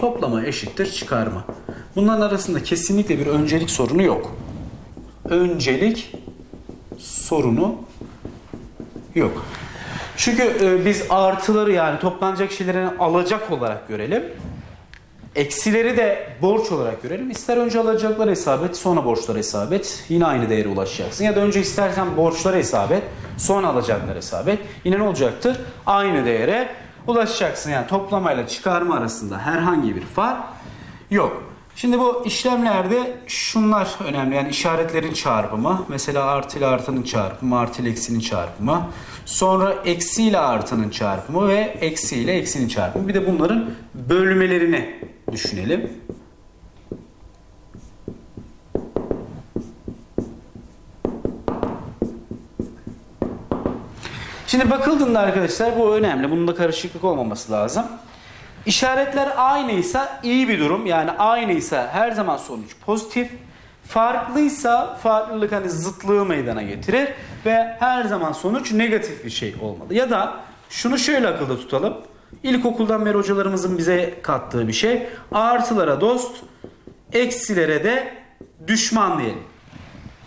Toplama eşittir çıkarma. Bunların arasında kesinlikle bir öncelik sorunu yok. Öncelik sorunu yok. Çünkü e, biz artıları yani toplanacak şeylerini alacak olarak görelim. Eksileri de borç olarak görelim. İster önce alacakları hesap et, sonra borçları hesap et. Yine aynı değere ulaşacaksın. Ya da önce istersen borçları hesap et, sonra alacakları hesap et. Yine ne olacaktır? Aynı değere ulaşacaksın. Yani toplamayla çıkarma arasında herhangi bir fark yok. Şimdi bu işlemlerde şunlar önemli. Yani işaretlerin çarpımı. Mesela artı ile artının çarpımı, artı ile eksinin çarpımı. Sonra eksi ile artının çarpımı ve eksi ile eksinin çarpımı. Bir de bunların bölmelerini düşünelim. Şimdi bakıldığında arkadaşlar bu önemli. Bunda karışıklık olmaması lazım. İşaretler aynıysa iyi bir durum. Yani aynıysa her zaman sonuç pozitif. Farklıysa farklılık hani zıtlığı meydana getirir ve her zaman sonuç negatif bir şey olmalı. Ya da şunu şöyle akılda tutalım. İlkokuldan beri hocalarımızın bize kattığı bir şey. Artılara dost, eksilere de düşman diyelim.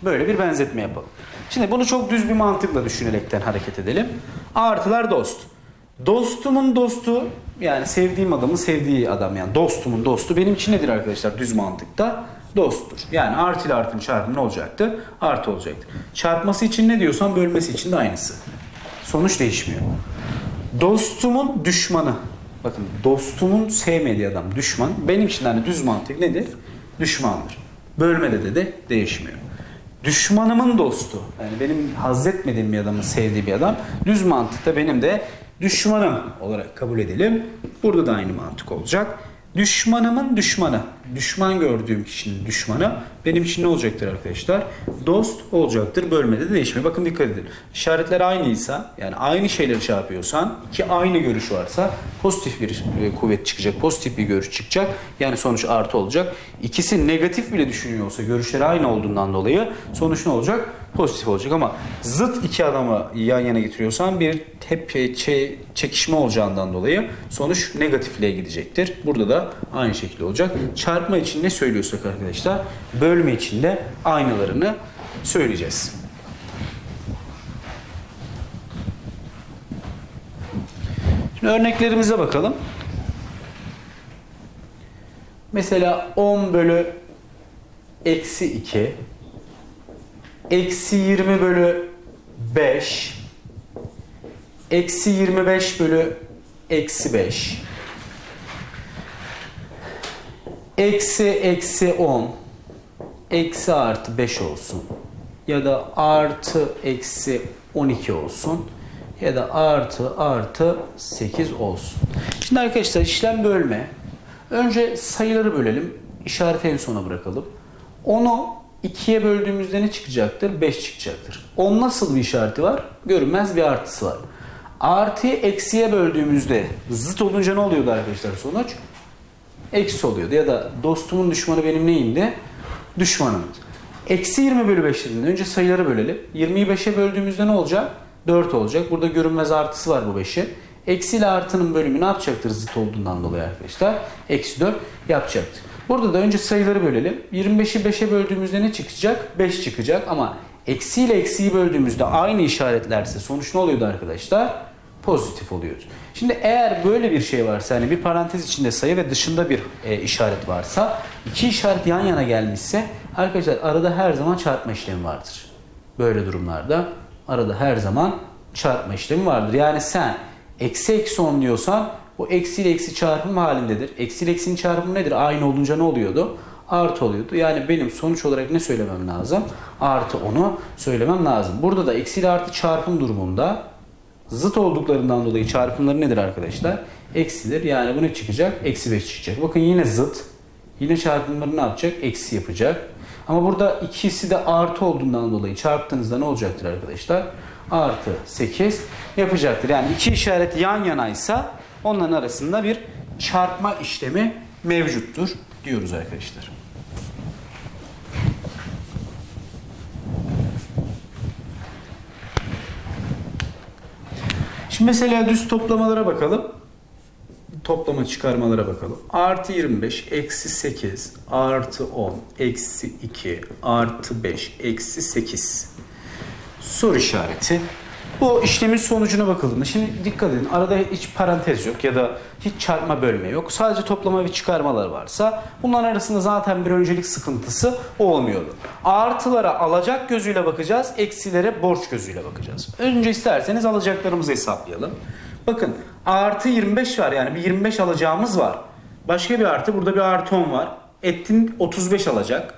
Böyle bir benzetme yapalım. Şimdi bunu çok düz bir mantıkla düşünerekten hareket edelim. Artılar dost. Dostumun dostu yani sevdiğim adamın sevdiği adam yani dostumun dostu benim için nedir arkadaşlar düz mantıkta? Dosttur. Yani artı ile artının çarpımı ne olacaktı? Artı olacaktı. Çarpması için ne diyorsan bölmesi için de aynısı. Sonuç değişmiyor. Dostumun düşmanı. Bakın dostumun sevmediği adam düşman. Benim için hani düz mantık nedir? Düşmandır. Bölmede de, de değişmiyor. Düşmanımın dostu. Yani benim hazzetmediğim bir adamın sevdiği bir adam. Düz mantıkta benim de düşmanım olarak kabul edelim. Burada da aynı mantık olacak. Düşmanımın düşmanı. Düşman gördüğüm kişinin düşmanı benim için ne olacaktır arkadaşlar? Dost olacaktır. Bölmede de değişmiyor. Bakın dikkat edin. İşaretler aynıysa yani aynı şeyleri çarpıyorsan iki aynı görüş varsa pozitif bir e, kuvvet çıkacak. Pozitif bir görüş çıkacak. Yani sonuç artı olacak. İkisi negatif bile düşünüyorsa görüşleri aynı olduğundan dolayı sonuç ne olacak? Pozitif olacak ama zıt iki adamı yan yana getiriyorsan bir hep çe- çekişme olacağından dolayı sonuç negatifliğe gidecektir. Burada da aynı şekilde olacak. Çarpma için ne söylüyorsak arkadaşlar bölme için de aynılarını söyleyeceğiz. Şimdi örneklerimize bakalım. Mesela 10 bölü eksi 2 eksi 20 bölü 5 eksi 25 bölü eksi 5 eksi eksi 10 eksi artı 5 olsun ya da artı eksi 12 olsun ya da artı artı 8 olsun. Şimdi arkadaşlar işlem bölme. Önce sayıları bölelim. İşareti en sona bırakalım. Onu 2'ye böldüğümüzde ne çıkacaktır? 5 çıkacaktır. 10 nasıl bir işareti var? Görünmez bir artısı var. Artıyı eksiye böldüğümüzde zıt olunca ne oluyordu arkadaşlar sonuç? Eksi oluyordu. Ya da dostumun düşmanı benim neyimdi? Düşmanım. Eksi 20 bölü 5 dediğinde önce sayıları bölelim. 20'yi 5'e böldüğümüzde ne olacak? 4 olacak. Burada görünmez artısı var bu 5'i. Eksi ile artının bölümü ne yapacaktır zıt olduğundan dolayı arkadaşlar? Eksi 4 yapacaktır. Burada da önce sayıları bölelim. 25'i 5'e böldüğümüzde ne çıkacak? 5 çıkacak ama eksi ile eksiyi böldüğümüzde aynı işaretlerse sonuç ne oluyordu arkadaşlar? Pozitif oluyordu. Şimdi eğer böyle bir şey varsa hani bir parantez içinde sayı ve dışında bir e, işaret varsa iki işaret yan yana gelmişse arkadaşlar arada her zaman çarpma işlemi vardır. Böyle durumlarda arada her zaman çarpma işlemi vardır. Yani sen eksi eksi 10 diyorsan bu eksi ile eksi çarpım halindedir. Eksi ile eksinin çarpımı nedir? Aynı olunca ne oluyordu? Artı oluyordu. Yani benim sonuç olarak ne söylemem lazım? Artı onu söylemem lazım. Burada da eksi ile artı çarpım durumunda zıt olduklarından dolayı çarpımları nedir arkadaşlar? Eksidir. Yani bu ne çıkacak? Eksi 5 çıkacak. Bakın yine zıt. Yine çarpımları ne yapacak? Eksi yapacak. Ama burada ikisi de artı olduğundan dolayı çarptığınızda ne olacaktır arkadaşlar? Artı 8 yapacaktır. Yani iki işaret yan yanaysa onların arasında bir çarpma işlemi mevcuttur diyoruz arkadaşlar. Şimdi mesela düz toplamalara bakalım. toplama çıkarmalara bakalım. Artı 25, eksi 8, artı 10, eksi 2, artı 5, eksi 8. Soru işareti. Bu işlemin sonucuna bakıldığında şimdi dikkat edin arada hiç parantez yok ya da hiç çarpma bölme yok. Sadece toplama ve çıkarmalar varsa bunların arasında zaten bir öncelik sıkıntısı olmuyordu. Artılara alacak gözüyle bakacağız, eksilere borç gözüyle bakacağız. Önce isterseniz alacaklarımızı hesaplayalım. Bakın artı 25 var yani bir 25 alacağımız var. Başka bir artı burada bir artı 10 var. Ettin 35 alacak.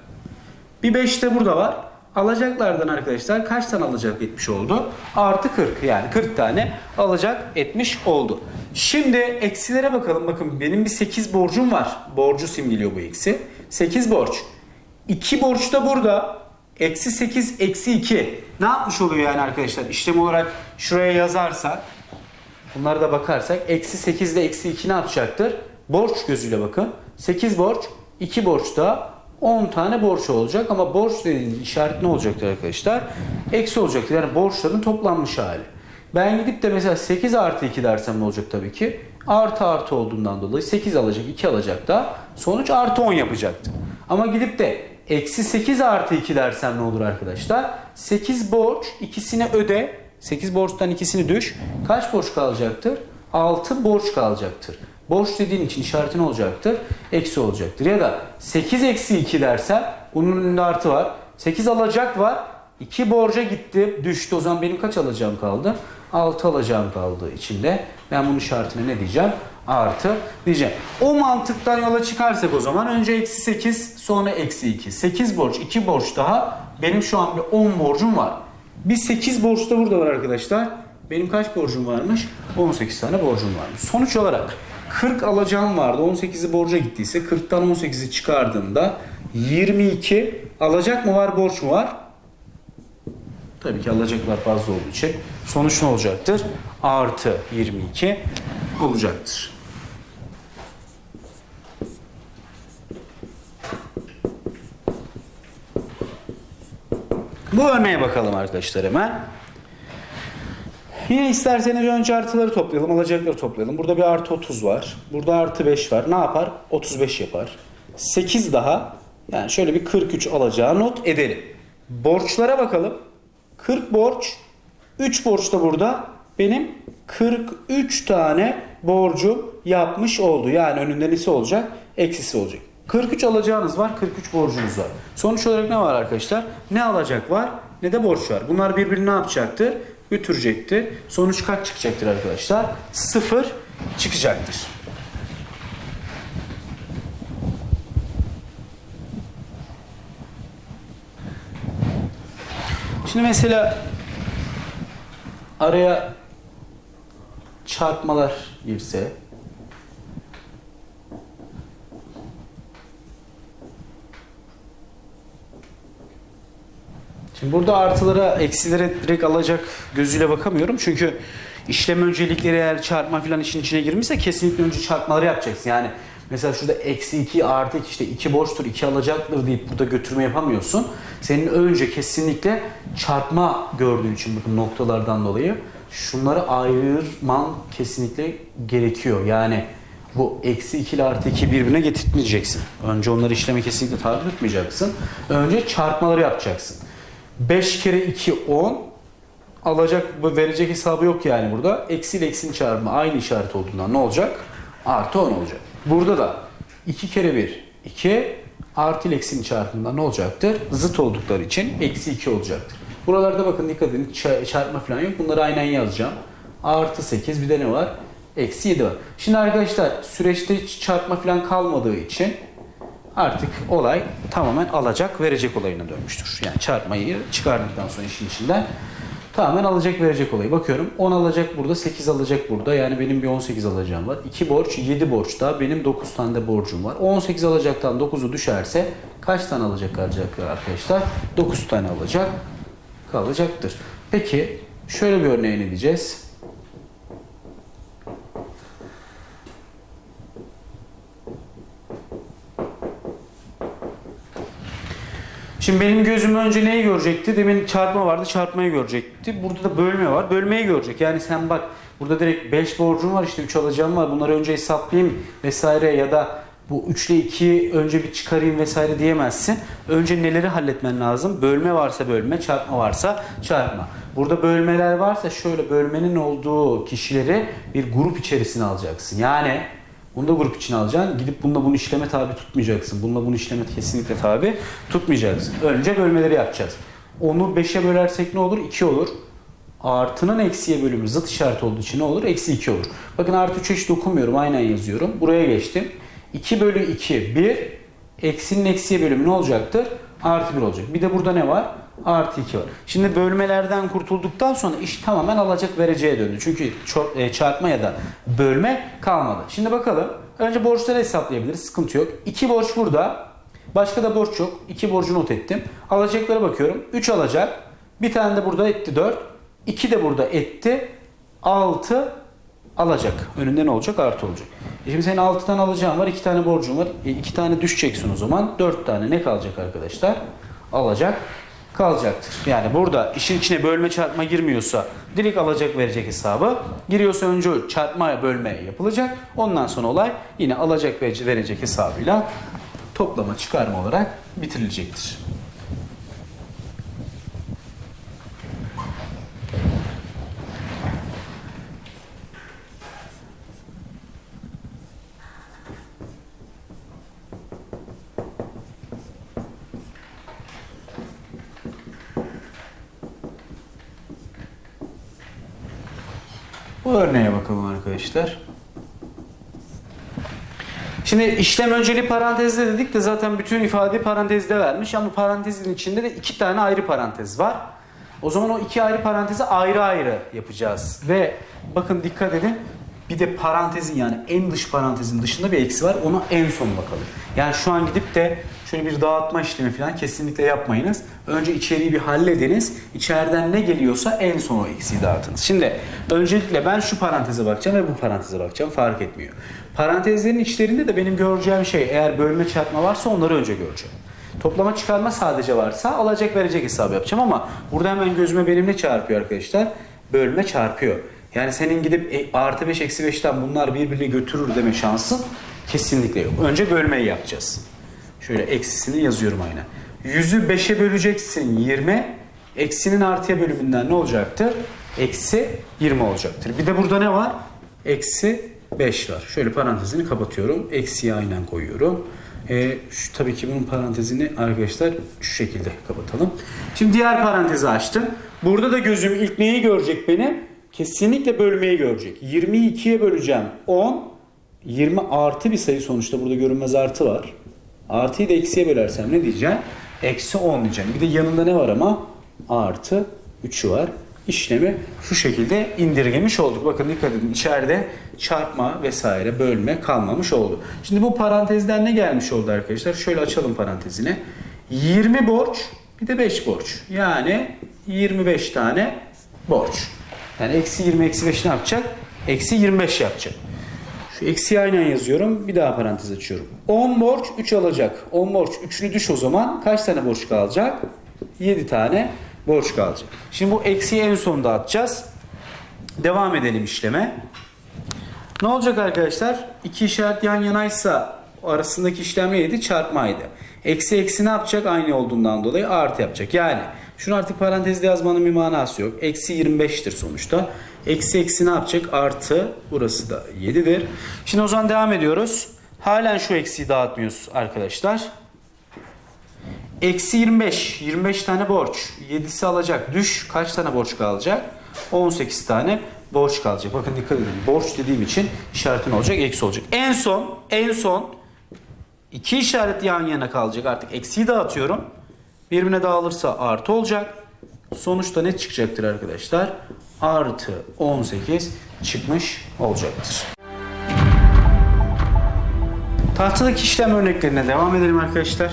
Bir 5 de burada var. Alacaklardan arkadaşlar kaç tane alacak etmiş oldu? Artı 40 yani 40 tane alacak etmiş oldu. Şimdi eksilere bakalım. Bakın benim bir 8 borcum var. Borcu simgeliyor bu eksi. 8 borç. 2 borç da burada. Eksi 8 eksi 2. Ne yapmış oluyor yani arkadaşlar? İşlem olarak şuraya yazarsak Bunlara da bakarsak eksi 8 ile eksi 2 ne yapacaktır? Borç gözüyle bakın. 8 borç, 2 borç da 10 tane borç olacak ama borç dediğiniz işaret ne olacaktır arkadaşlar? Eksi olacaktır. Yani borçların toplanmış hali. Ben gidip de mesela 8 artı 2 dersem ne olacak tabii ki? Artı artı olduğundan dolayı 8 alacak, 2 alacak da sonuç artı 10 yapacaktı. Ama gidip de eksi 8 artı 2 dersem ne olur arkadaşlar? 8 borç, ikisini öde, 8 borçtan ikisini düş. Kaç borç kalacaktır? 6 borç kalacaktır. Borç dediğin için işareti ne olacaktır? Eksi olacaktır. Ya da 8 eksi 2 dersen bunun önünde artı var. 8 alacak var. 2 borca gitti. Düştü. O zaman benim kaç alacağım kaldı? 6 alacağım kaldı içinde. Ben bunun işaretine ne diyeceğim? Artı diyeceğim. O mantıktan yola çıkarsak o zaman önce eksi 8 sonra eksi 2. 8 borç 2 borç daha. Benim şu an bir 10 borcum var. Bir 8 borç da burada var arkadaşlar. Benim kaç borcum varmış? 18 tane borcum varmış. Sonuç olarak 40 alacağım vardı. 18'i borca gittiyse 40'tan 18'i çıkardığımda 22 alacak mı var borç mu var? Tabii ki alacaklar fazla olduğu için sonuç ne olacaktır? Artı 22 olacaktır. Bu örneğe bakalım arkadaşlar hemen. Yine isterseniz önce artıları toplayalım, alacakları toplayalım. Burada bir artı 30 var. Burada artı 5 var. Ne yapar? 35 yapar. 8 daha. Yani şöyle bir 43 alacağı not edelim. Borçlara bakalım. 40 borç. 3 borç da burada. Benim 43 tane borcu yapmış oldu. Yani önünde nesi olacak? Eksisi olacak. 43 alacağınız var, 43 borcunuz var. Sonuç olarak ne var arkadaşlar? Ne alacak var, ne de borç var. Bunlar birbirini ne yapacaktır? Götürecektir. Sonuç kaç çıkacaktır arkadaşlar? 0 çıkacaktır. Şimdi mesela araya çarpmalar girse Şimdi burada artılara, eksilere direkt alacak gözüyle bakamıyorum. Çünkü işlem öncelikleri eğer çarpma falan işin içine girmişse kesinlikle önce çarpmaları yapacaksın. Yani mesela şurada eksi 2 artı 2 işte 2 borçtur 2 alacaktır deyip burada götürme yapamıyorsun. Senin önce kesinlikle çarpma gördüğün için bakın noktalardan dolayı şunları ayırman kesinlikle gerekiyor. Yani bu eksi 2 ile artı 2 birbirine getirtmeyeceksin. Önce onları işleme kesinlikle tabi tutmayacaksın. Önce çarpmaları yapacaksın. 5 kere 2 10 alacak verecek hesabı yok yani burada. Eksi ile eksinin çarpımı aynı işaret olduğundan ne olacak? Artı 10 olacak. Burada da 2 kere 1 2 artı ile eksinin çarpımından ne olacaktır? Zıt oldukları için eksi 2 olacaktır. Buralarda bakın dikkat edin ça- çarpma falan yok. Bunları aynen yazacağım. Artı 8 bir de ne var? Eksi 7 var. Şimdi arkadaşlar süreçte çarpma falan kalmadığı için artık olay tamamen alacak verecek olayına dönmüştür. Yani çarpmayı çıkardıktan sonra işin içinden tamamen alacak verecek olayı. Bakıyorum 10 alacak burada 8 alacak burada. Yani benim bir 18 alacağım var. 2 borç 7 borç da benim 9 tane de borcum var. 18 alacaktan 9'u düşerse kaç tane alacak kalacaklar arkadaşlar? 9 tane alacak kalacaktır. Peki şöyle bir örneğini diyeceğiz. Şimdi benim gözüm önce neyi görecekti? Demin çarpma vardı, çarpmayı görecekti. Burada da bölme var, bölmeyi görecek. Yani sen bak Burada direkt 5 borcum var işte 3 alacağım var. Bunları önce hesaplayayım vesaire ya da bu 3 ile 2'yi önce bir çıkarayım vesaire diyemezsin. Önce neleri halletmen lazım? Bölme varsa bölme, çarpma varsa çarpma. Burada bölmeler varsa şöyle bölmenin olduğu kişileri bir grup içerisine alacaksın. Yani bunu da grup içine alacaksın. Gidip bununla bunu işleme tabi tutmayacaksın. Bununla bunu işleme kesinlikle tabi tutmayacaksın. Önce bölmeleri yapacağız. Onu 5'e bölersek ne olur? 2 olur. Artının eksiye bölümü zıt işaret olduğu için ne olur? Eksi 2 olur. Bakın artı 3'e hiç dokunmuyorum. Aynen yazıyorum. Buraya geçtim. 2 bölü 2 1. Eksinin eksiye bölümü ne olacaktır? Artı 1 olacak. Bir de burada ne var? Artı 2 var. Şimdi bölmelerden kurtulduktan sonra iş tamamen alacak vereceğe döndü. Çünkü e, çarpma ya da bölme kalmadı. Şimdi bakalım. Önce borçları hesaplayabiliriz. Sıkıntı yok. 2 borç burada. Başka da borç yok. 2 borcu not ettim. Alacaklara bakıyorum. 3 alacak. Bir tane de burada etti 4. 2 de burada etti. 6 alacak. Önünde ne olacak? Artı olacak. E şimdi senin 6'dan alacağın var. 2 tane borcun var. 2 tane düşeceksin o zaman. 4 tane ne kalacak arkadaşlar? Alacak kalacaktır. Yani burada işin içine bölme çarpma girmiyorsa direkt alacak verecek hesabı. Giriyorsa önce çarpma bölme yapılacak. Ondan sonra olay yine alacak ve verecek hesabıyla toplama çıkarma olarak bitirilecektir. Örneğe bakalım arkadaşlar. Şimdi işlem önceli parantezde dedik de zaten bütün ifadeyi parantezde vermiş ama parantezin içinde de iki tane ayrı parantez var. O zaman o iki ayrı parantezi ayrı ayrı yapacağız. Ve bakın dikkat edin bir de parantezin yani en dış parantezin dışında bir eksi var. Ona en son bakalım. Yani şu an gidip de şöyle bir dağıtma işlemi falan kesinlikle yapmayınız. Önce içeriği bir hallediniz. İçeriden ne geliyorsa en son o eksiği dağıtınız. Şimdi öncelikle ben şu paranteze bakacağım ve bu paranteze bakacağım. Fark etmiyor. Parantezlerin içlerinde de benim göreceğim şey eğer bölme çarpma varsa onları önce göreceğim. Toplama çıkarma sadece varsa alacak verecek hesabı yapacağım ama burada hemen gözüme benim ne çarpıyor arkadaşlar? Bölme çarpıyor. Yani senin gidip e, artı 5 eksi 5'ten bunlar birbirini götürür deme şansın kesinlikle yok. Önce bölmeyi yapacağız. Şöyle eksisini yazıyorum aynen. 100'ü 5'e böleceksin 20. Eksinin artıya bölümünden ne olacaktır? Eksi 20 olacaktır. Bir de burada ne var? Eksi 5 var. Şöyle parantezini kapatıyorum. Eksiyi aynen koyuyorum. Ee, şu, tabii ki bunun parantezini arkadaşlar şu şekilde kapatalım. Şimdi diğer parantezi açtım. Burada da gözüm ilk neyi görecek benim? Kesinlikle bölmeyi görecek. 20'yi 2'ye böleceğim. 10. 20 artı bir sayı sonuçta burada görünmez artı var. Artıyı da eksiye bölersem ne diyeceğim? Eksi 10 diyeceğim. Bir de yanında ne var ama? Artı 3'ü var. İşlemi şu şekilde indirgemiş olduk. Bakın dikkat edin içeride çarpma vesaire bölme kalmamış oldu. Şimdi bu parantezden ne gelmiş oldu arkadaşlar? Şöyle açalım parantezini. 20 borç bir de 5 borç. Yani 25 tane borç. Yani eksi 20 eksi 5 ne yapacak? Eksi 25 yapacak. Şu eksiyi aynen yazıyorum. Bir daha parantez açıyorum. 10 borç 3 alacak. 10 borç 3'ünü düş o zaman. Kaç tane borç kalacak? 7 tane borç kalacak. Şimdi bu eksiyi en sonunda atacağız. Devam edelim işleme. Ne olacak arkadaşlar? İki işaret yan yanaysa arasındaki işlem neydi? Çarpmaydı. Eksi eksi ne yapacak? Aynı olduğundan dolayı artı yapacak. Yani şunu artık parantezde yazmanın bir manası yok. Eksi 25'tir sonuçta. Eksi eksi ne yapacak? Artı. Burası da 7'dir. Şimdi o zaman devam ediyoruz. Halen şu eksiyi dağıtmıyoruz arkadaşlar. Eksi 25. 25 tane borç. 7'si alacak. Düş. Kaç tane borç kalacak? 18 tane borç kalacak. Bakın dikkat edin. Borç dediğim için işaretin olacak. Eksi olacak. En son, en son iki işaret yan yana kalacak. Artık eksiyi dağıtıyorum. Birbirine dağılırsa artı olacak. Sonuçta ne çıkacaktır arkadaşlar? Artı 18 çıkmış olacaktır. Tahtadaki işlem örneklerine devam edelim arkadaşlar.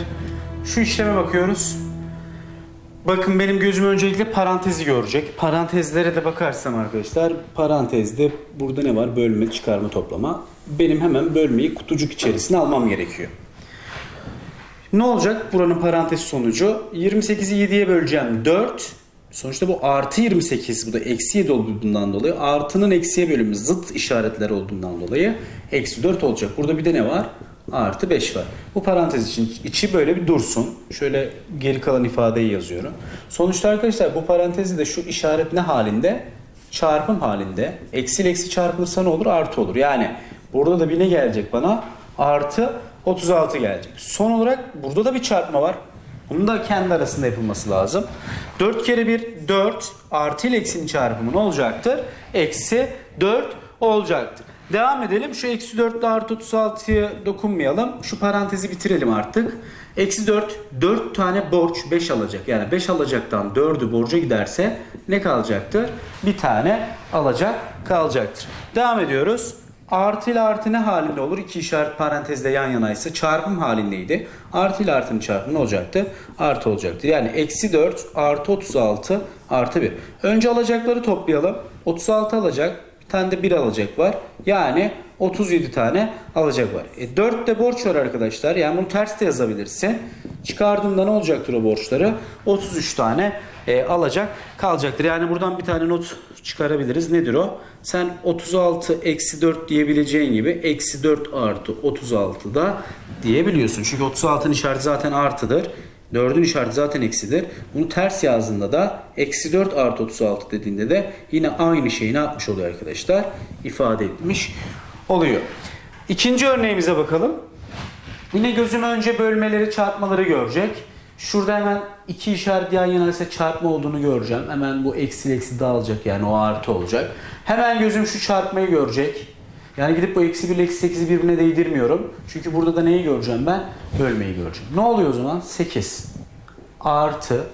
Şu işleme bakıyoruz. Bakın benim gözüm öncelikle parantezi görecek. Parantezlere de bakarsam arkadaşlar parantezde burada ne var? Bölme, çıkarma, toplama. Benim hemen bölmeyi kutucuk içerisine almam gerekiyor. Ne olacak buranın parantez sonucu? 28'i 7'ye böleceğim 4. Sonuçta bu artı 28 bu da eksi 7 olduğundan dolayı artının eksiye bölümü zıt işaretler olduğundan dolayı eksi 4 olacak. Burada bir de ne var? Artı 5 var. Bu parantez için içi böyle bir dursun. Şöyle geri kalan ifadeyi yazıyorum. Sonuçta arkadaşlar bu parantezi de şu işaret ne halinde? Çarpım halinde. Eksi ile eksi çarpılırsa ne olur? Artı olur. Yani burada da bir ne gelecek bana? Artı 36 gelecek. Son olarak burada da bir çarpma var. Bunun da kendi arasında yapılması lazım. 4 kere 1 4 artı ile eksinin çarpımı ne olacaktır? Eksi 4 olacaktır. Devam edelim. Şu eksi 4 ile artı 36'ya dokunmayalım. Şu parantezi bitirelim artık. Eksi 4, 4 tane borç 5 alacak. Yani 5 alacaktan 4'ü borca giderse ne kalacaktır? Bir tane alacak kalacaktır. Devam ediyoruz. Artı ile artı ne halinde olur? İki işaret parantezde yan yanaysa çarpım halindeydi. Artı ile artının çarpımı ne olacaktı? Artı olacaktı. Yani eksi 4 artı 36 artı 1. Önce alacakları toplayalım. 36 alacak. Bir tane de 1 alacak var. Yani 37 tane alacak var. E 4 de borç var arkadaşlar. Yani bunu ters de yazabilirsin. Çıkardığında ne olacaktır o borçları? 33 tane e, alacak kalacaktır. Yani buradan bir tane not çıkarabiliriz. Nedir o? Sen 36 eksi 4 diyebileceğin gibi eksi 4 artı 36 da diyebiliyorsun. Çünkü 36'nın işareti zaten artıdır. 4'ün işareti zaten eksidir. Bunu ters yazdığında da eksi 4 artı 36 dediğinde de yine aynı şeyi ne yapmış oluyor arkadaşlar? İfade etmiş oluyor. İkinci örneğimize bakalım. Yine gözüm önce bölmeleri çarpmaları görecek. Şurada hemen iki işaret yan yana ise çarpma olduğunu göreceğim. Hemen bu eksi eksi dağılacak yani o artı olacak. Hemen gözüm şu çarpmayı görecek. Yani gidip bu eksi 1 ile eksi 8'i birbirine değdirmiyorum. Çünkü burada da neyi göreceğim ben? Bölmeyi göreceğim. Ne oluyor o zaman? 8 artı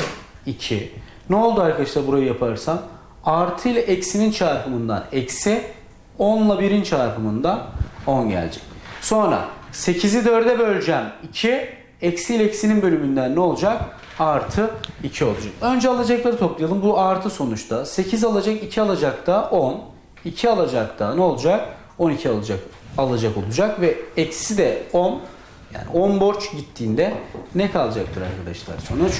2. Ne oldu arkadaşlar burayı yaparsam? Artı ile eksinin çarpımından eksi 10 ile 1'in çarpımından 10 gelecek. Sonra 8'i 4'e böleceğim. 2 eksi ile eksinin bölümünden ne olacak? Artı 2 olacak. Önce alacakları toplayalım. Bu artı sonuçta. 8 alacak 2 alacak da 10. 2 alacak da ne olacak? 12 alacak alacak olacak ve eksi de 10 yani 10 borç gittiğinde ne kalacaktır arkadaşlar? Sonuç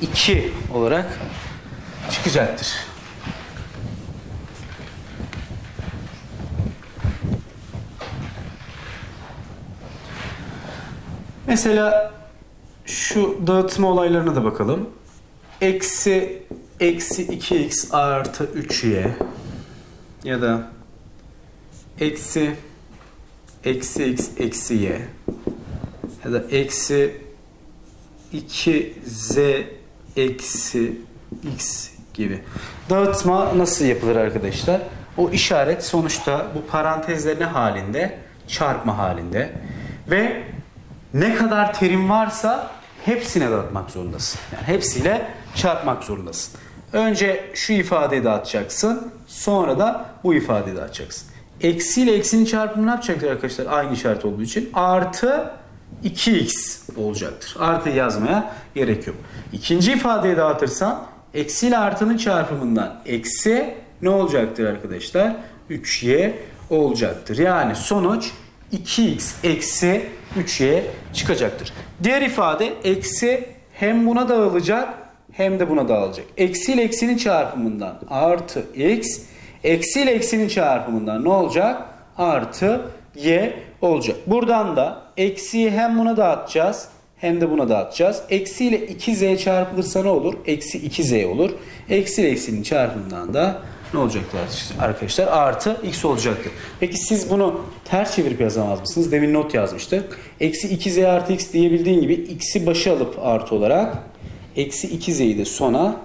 2 olarak çıkacaktır. Mesela şu dağıtma olaylarına da bakalım. Eksi eksi 2x artı 3y ya da eksi eksi x eksi y ya da eksi 2z eksi x gibi. Dağıtma nasıl yapılır arkadaşlar? O işaret sonuçta bu parantezler ne halinde? Çarpma halinde. Ve ne kadar terim varsa hepsine dağıtmak zorundasın. Yani hepsiyle çarpmak zorundasın. Önce şu ifadeyi dağıtacaksın. Sonra da bu ifadeyi dağıtacaksın. Eksi ile eksinin çarpımı ne yapacaktır arkadaşlar? Aynı işaret olduğu için. Artı 2x olacaktır. Artı yazmaya gerek yok. İkinci ifadeyi dağıtırsan eksi ile artının çarpımından eksi ne olacaktır arkadaşlar? 3y olacaktır. Yani sonuç 2x eksi 3y çıkacaktır. Diğer ifade eksi hem buna dağılacak hem de buna dağılacak. Eksi ile eksinin çarpımından artı x eksi ile eksinin çarpımından ne olacak? Artı y olacak. Buradan da eksiyi hem buna dağıtacağız hem de buna dağıtacağız. Eksi ile 2z çarpılırsa ne olur? Eksi 2z olur. Eksi ile eksinin çarpımından da ne olacaktır arkadaşlar? Artı x olacaktır. Peki siz bunu ters çevirip yazamaz mısınız? Demin not yazmıştık. Eksi 2z artı x diyebildiğin gibi x'i başa alıp artı olarak eksi 2z'yi de sona